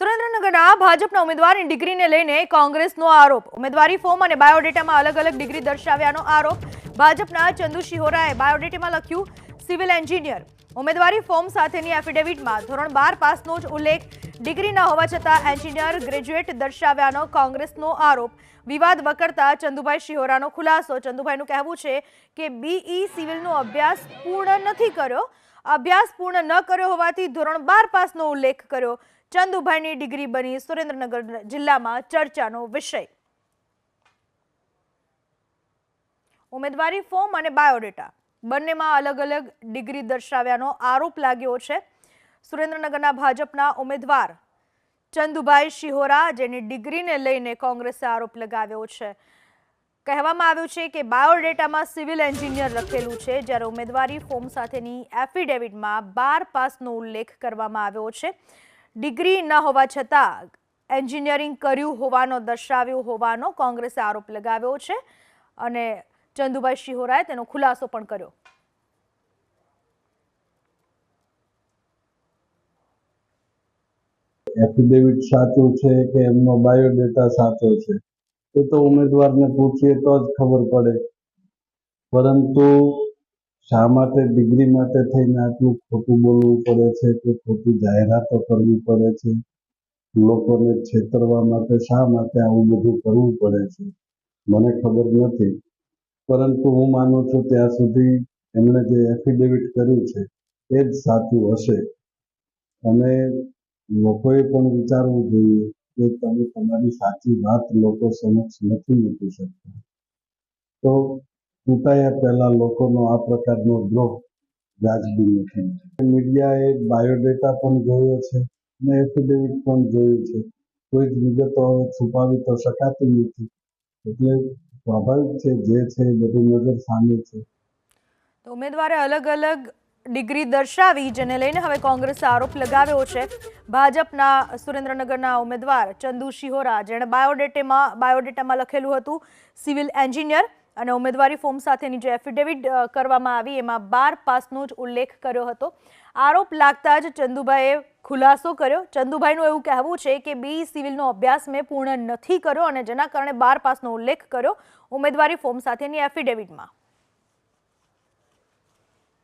સુરેન્દ્રનગરના ભાજપના ઉમેદવારની ડિગ્રીને લઈને કોંગ્રેસનો આરોપ. ઉમેદવારી ફોર્મ અને બાયોડેટામાં અલગ અલગ ડિગ્રી દર્શાવ્યાનો આરોપ. ભાજપના ચંદુ શિહોરાએ બાયોડેટામાં લખ્યું, સિવિલ એન્જિનિયર. ઉમેદવારી ફોર્મ સાથેની એફિડેવિટમાં ધોરણ બાર પાસનો જ ઉલ્લેખ ડિગ્રી ન હોવા છતાં એન્જિનિયર ગ્રેજ્યુએટ દર્શાવ્યાનો કોંગ્રેસનો આરોપ. વિવાદ વકરતા ચંદુભાઈ શિહોરાનો ખુલાસો. ચંદુભાઈનું કહેવું છે કે બીઈ સિવિલનો અભ્યાસ પૂર્ણ નથી કર્યો. અભ્યાસ પૂર્ણ ન કર્યો હોવાથી ધોરણ બાર પાસનો ઉલ્લેખ કર્યો. ચંદુભાઈની ડિગ્રી બની સુરેન્દ્રનગર જિલ્લામાં ચર્ચાનો વિષય. ઉમેદવારી ફોર્મ અને બાયોડેટા. બંનેમાં અલગ અલગ ડિગ્રી દર્શાવ્યાનો આરોપ લાગ્યો છે. સુરેન્દ્રનગરના ભાજપના ઉમેદવાર ચંદુભાઈ શિહોરા, જેની ડિગ્રીને લઈને કોંગ્રેસે આરોપ લગાવ્યો છે. કહેવામાં આવ્યું છે કે બાયોડેટામાં સિવિલ એન્જિનિયર લખેલું છે, જ્યારે ઉમેદવારી ફોર્મ સાથેની એફિડેવિટમાં બાર પાસનો ઉલ્લેખ કરવામાં આવ્યો છે. ડિગ્રી ન હોવા છતાં એન્જિનિયરિંગ કર્યું હોવાનો દર્શાવ્યું હોવાનો કોંગ્રેસે આરોપ લગાવ્યો છે અને ચંદુભાઈ શિહોરાએ તેનો ખુલાસો પણ કર્યો. એફિડેવિટ સાચું છે કે એમનો બાયોડેટા સાચો છે? એ તો ઉમેદવારને પૂછીએ તો જ ખબર પડે. પરંતુ શા માટે ડિગ્રી માટે થઈને આટલું ખોટું બોલવું પડે છે કે ખોટી જાહેરાતો કરવી પડે છે? લોકોને છેતરવા માટે શા માટે આવું બધું કરવું પડે છે? મને ખબર નથી. પરંતુ હું માનું છું ત્યાં સુધી એમણે જે એફિડેવિટ કર્યું છે એ જ સાચું હશે. અને લોકોએ પણ વિચારવું જોઈએ કે તમે તમારી સાચી વાત લોકો સમક્ષ નથી મૂકી શકતા. તો ચૂંટાયા પહેલા લોકોનો આ પ્રકારનો દ્રોહ વ્યાજબી નથી મીડિયાએ બાયોડેટા પણ જોયો છે અને એફિડેવિટ પણ જોયું છે. કોઈ જ વિગતો હવે છુપાવી તો શકાતી નથી. એટલે સ્વાભાવિક છે, જે છે બધું નજર સામે છે. તો ઉમેદવારે અલગ અલગ ડિગ્રી દર્શાવી, જેને લઈને હવે કોંગ્રેસે આરોપ લગાવ્યો છે. ભાજપના સુરેન્દ્રનગરના ઉમેદવાર ચંદુ શિહોરા, જેણે બાયોડેટામાં બાયોડેટામાં લખેલું હતું, સિવિલ એન્જિનિયર. અને ઉમેદવારી ફોર્મ સાથેની જે એફિડેવિટ કરવામાં આવી, એમાં બાર પાસનો જ ઉલ્લેખ કર્યો હતો. આરોપ લાગતા જ ચંદુભાઈએ ખુલાસો કર્યો. ચંદુભાઈનું એવું કહેવું છે કે બી સિવિલનો અભ્યાસ મેં પૂર્ણ નથી કર્યો અને જેના કારણે બાર પાસનો ઉલ્લેખ કર્યો ઉમેદવારી ફોર્મ સાથેની એફિડેવિટમાં